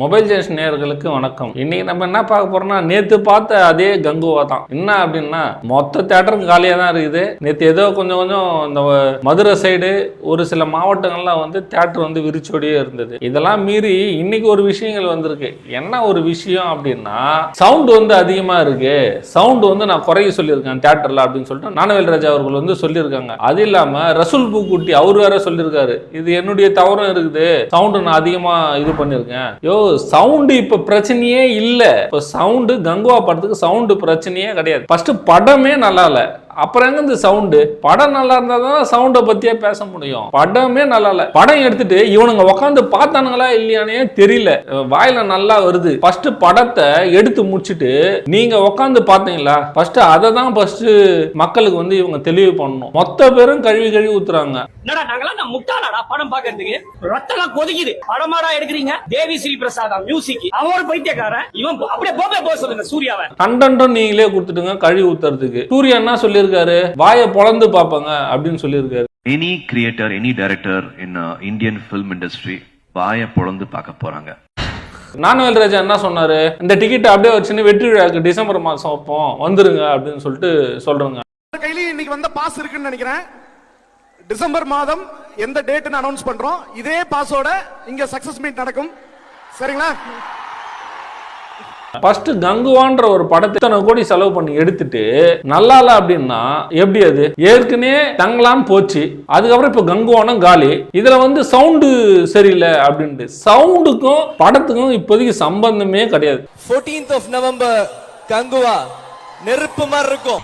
Mobile ஜேஷன் நேர்களுக்கு வணக்கம். இன்னைக்கு நம்ம என்ன பார்க்க போறோம்னா நேத்து பார்த்த அதே கங்குவா தான். என்ன அப்படின்னா மொத்த தேட்டரும் காலியாக தான் இருக்குது. நேற்று ஏதோ கொஞ்சம் கொஞ்சம் இந்த மதுரை சைடு ஒரு சில மாவட்டங்கள்லாம் வந்து தேட்டர் வந்து விரிச்சோடியே இருந்தது. இதெல்லாம் மீறி இன்னைக்கு ஒரு விஷயங்கள் வந்திருக்கு. என்ன ஒரு விஷயம் அப்படின்னா சவுண்ட் வந்து அதிகமா இருக்கு. சவுண்ட் வந்து நான் குறைய சொல்லியிருக்கேன் தேட்டர்ல அப்படின்னு சொல்லிட்டு நானவேல் ராஜா அவர்கள் வந்து சொல்லியிருக்காங்க. அது இல்லாம ரசூல் பூக்குட்டி அவர் வேற சொல்லியிருக்காரு. இது என்னுடைய தவறும் இருக்குது. சவுண்டு நான் அதிகமா இது பண்ணியிருக்கேன். யோ சவுண்டு இப்ப பிரச்சனையே இல்ல. இப்ப சவுண்டு கங்குவா படத்துக்கு சவுண்டு பிரச்சனையே கிடையாது. ஃபர்ஸ்ட் படமே நல்லா இல்லை அப்புறம் எங்க இந்த சவுண்டு? படம் நல்லா இருந்தா தான் சவுண்டை பத்தியே பேச முடியும். படமே நல்லா இல்ல. படம் எடுத்துட்டு இவனுங்க உட்காந்து பார்த்தானுங்களா இல்லையானே தெரியல. வாயில நல்லா வருது. ஃபர்ஸ்ட் படத்தை எடுத்து முடிச்சிட்டு நீங்க உட்காந்து பார்த்தீங்களா? ஃபர்ஸ்ட் அதை தான் ஃபர்ஸ்ட் மக்களுக்கு வந்து இவங்க தெளிவு பண்ணணும். மொத்த பேரும் கழுவி கழுவி ஊத்துறாங்க. என்னடா முட்டாளாடா படம் பாக்குறதுக்கு ரத்தம்லாம் கொதிக்குது. படமாடா எடுக்கிறீங்க? தேவி ஸ்ரீ பிரசாதா மியூசிக் அவன் பைத்தியக்காரன். இவன் அப்படியே போபே போக சொல்லுங்க சூர்யாவை. கண்டென்ட்டும் நீங்களே கொடுத்துட்டுங்க கழுவி ஊத்துறதுக்கு. சூர்யா என்ன சொல்லியிருக்காரு. வாயை பொளந்து பார்ப்பாங்க அப்படின்னு சொல்லியிருக்காரு. Any creator any director in Indian film industry வாயை பொழந்து பார்க்க போறாங்க. நானுவேல் ராஜா என்ன சொன்னாரு? இந்த டிக்கெட் அப்படியே வச்சுன்னு வெற்றி விழாக்கு டிசம்பர் மாசம் வைப்போம் வந்துருங்க அப்படின்னு சொல்லிட்டு சொல்றேங்க. கையிலயும் இன்னைக்கு வந்த பாஸ் இருக்குன்னு நினைக்கிறேன். டிசம்பர் மாதம் எந்த டேட்னு அனௌன்ஸ் பண்றோம். இதே பாஸோட இங்க சக்சஸ் மீட் நடக்கும். சரிங்களா? ஃபர்ஸ்ட் கங்குவான்ற ஒரு படத்தை இத்தனை கோடி செலவு பண்ணி எடுத்துட்டு நல்லா இல்ல அப்படின்னா எப்படி அது? ஏற்கனவே தங்கலான்னு போச்சு. அதுக்கப்புறம் இப்போ கங்குவானம் காலி. இதுல வந்து சவுண்டு சரியில்லை அப்படின்ட்டு. சவுண்டுக்கும் படத்துக்கும் இப்போதைக்கு சம்பந்தமே கிடையாது. ஃபோர்டீன்த் ஆஃப் நவம்பர் கங்குவா நெருப்பு மாதிரி இருக்கும்.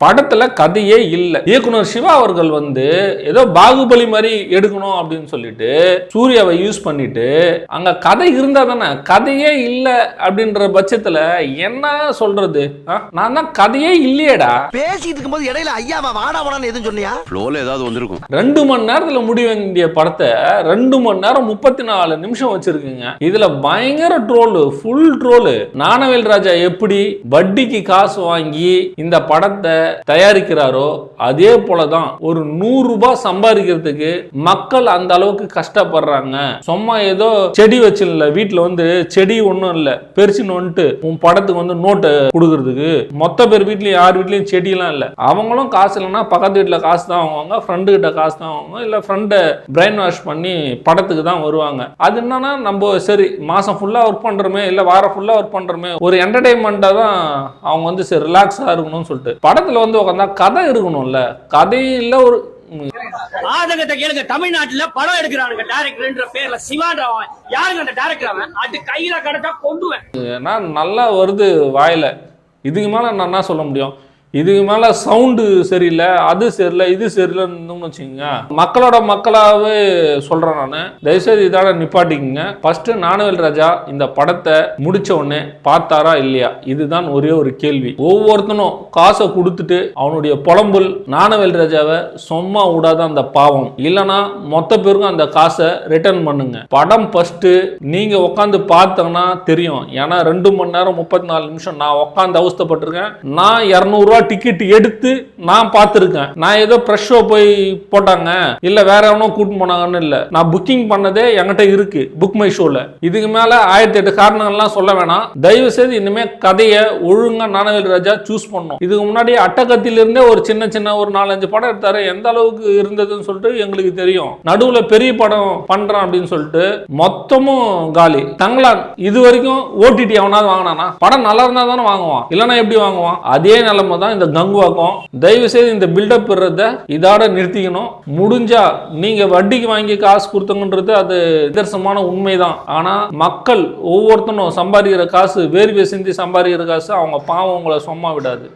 படத்துல கதையே இல்லை. இயக்குனர் சிவா அவர்கள் வந்து ஏதோ பாகுபலி மாதிரி எடுக்கணும் அப்படின்னு சொல்லிட்டு சூர்யாவை யூஸ் பண்ணிட்டு அங்க கதை இருந்தா தானே கதையே இல்லை அப்படின்ற பட்சத்துல என்ன சொல்றது? ஆ? நான் தான் கதையே இல்லையேடா. பேசிட்டு இருக்கும்போது இடையில ஐயாவா வாடா வாடான்னு எதுவும் சொன்னியா? ஃப்ளோவில் ஏதாவது வந்திருக்கும். ரெண்டு மணி நேரத்துல முடிய வேண்டிய படத்தை ரெண்டு மணி நேரம் முப்பத்தி நாலு நிமிஷம் வச்சிருக்குங்க. இதுல பயங்கர troll full troll Gnanavel Raja எப்படி வட்டிக்கு காசு வாங்கி இந்த படத்தை தயாரிக்கிறாரோ அதே போல தான் ஒரு நூறு ரூபாய் சம்பாதிக்கிறதுக்கு மக்கள் அந்த அளவுக்கு கஷ்டப்படுறாங்க. சும்மா ஏதோ செடி வச்சிடல வீட்டில் வந்து செடி ஒன்றும் இல்லை பெருசுன்னு வந்துட்டு உன் படத்துக்கு வந்து நோட்டு கொடுக்கறதுக்கு. மொத்த பேர் வீட்லையும் யார் வீட்லையும் செடியெல்லாம் இல்லை. அவங்களும் காசு இல்லைன்னா பக்கத்து வீட்டில் காசு தான் வாங்குவாங்க ஃப்ரெண்டு கிட்ட காசு தான் வாங்குவாங்க இல்லை ஃப்ரெண்டை பிரெயின் வாஷ் பண்ணி படத்துக்கு தான் வருவாங்க. அது என்னன்னா நம்ம சரி மாசம் ஃபுல்லாக ஒர்க் பண்றோமே இல்லை வாரம் ஃபுல்லாக ஒர்க் பண்ணுறோமே ஒரு என்டர்டைன்மெண்ட்டாக தான் அவங்க வந்து சரி ரிலாக்ஸாக இருக்கணும்னு சொல்லிட்டு. படத்தில் வந்து உட்காந்தா கதை இருக்கணும்ல. கதையில் ஒரு ஆதங்கத்தை கேளுங்க. தமிழ்நாட்டுல படம் எடுக்கிறானுங்க டைரக்டர்ன்ற பேர்ல சிவான்றவன். யாருங்க அந்த டைரக்டர் அவன்? அது கையில கிடைச்சா கொண்டுவேன் ஏன்னா நல்லா வருது வாயில. இதுக்கு மேல நான் என்ன சொல்ல முடியும்? இதுக்கு மேலே சவுண்டு சரியில்லை அது சரியில்லை இது சரியில்லைன்னு வச்சுக்கோங்க. மக்களோட மக்களாகவே சொல்கிறேன் நான். தயவுசெய்து இதோட நிப்பாட்டிக்கங்க. ஃபஸ்ட்டு நானவேல் ராஜா இந்த படத்தை முடித்த உடனே பார்த்தாரா இல்லையா? இதுதான் ஒரே ஒரு கேள்வி. ஒவ்வொருத்தனும் காசை கொடுத்துட்டு அவனுடைய புலம்புல் நானவேல் ராஜாவை சும்மா விடாத அந்த பாவம். இல்லைன்னா மொத்த பேருக்கும் அந்த காசை ரிட்டர்ன் பண்ணுங்க. படம் ஃபஸ்ட்டு நீங்கள் உட்காந்து பார்த்தோன்னா தெரியும். ஏன்னா ரெண்டு மணி நேரம் முப்பத்தி நாலு நிமிஷம் நான் உட்காந்து அவஸ்தைப்பட்டிருக்கேன். நான் இரநூறுவா டிக்கெட் எடுத்து நான் பார்த்துருக்கேன். நான் ஏதோ ப்ரெஷ் ஷோ போய் போட்டாங்க. இல்ல வேற எவனோ கூட்டு போனாங்கன்னு இல்ல. நான் புக்கிங் பண்ணதே என்கிட்ட இருக்கு புக் மை ஷோல இதுக்கு மேல ஆயிரத்தி எட்டு காரணங்கள்லாம் சொல்ல வேணாம். தயவு செய்து இனிமே கதையை ஒழுங்கா நானவேல் ராஜா சூஸ் பண்ணும் இதுக்கு முன்னாடி அட்டகத்திலிருந்தே ஒரு சின்ன சின்ன ஒரு நாலஞ்சு படம் எடுத்தாரு. எந்த அளவுக்கு இருந்ததுன்னு சொல்லிட்டு எங்களுக்கு தெரியும். நடுவுல பெரிய படம் பண்றான் அப்படின்னு சொல்லிட்டு மொத்தமும் காலி. தங்களான் இது வரைக்கும் ஓடிடி அவனாவது வாங்கினானா? படம் நல்லா இருந்தா தானே வாங்குவான். இல்லைன்னா எப்படி வாங்குவான்? அதே நிலைமை தான் இந்த கங்குவாக்கம். தயவு செய்து இந்த பில்டப் பெறத இதோட நிறுத்திக்கணும். முடிஞ்சா நீங்க வட்டிக்கு வாங்கி காசு கொடுத்தங்கன்றது அது நிதர்சமான உண்மைதான். ஆனா மக்கள் ஒவ்வொருத்தனும் சம்பாதிக்கிற காசு வேர்வை சிந்தி சம்பாதிக்கிற காசு அவங்க பாவம் உங்களை சும்மா விடாது.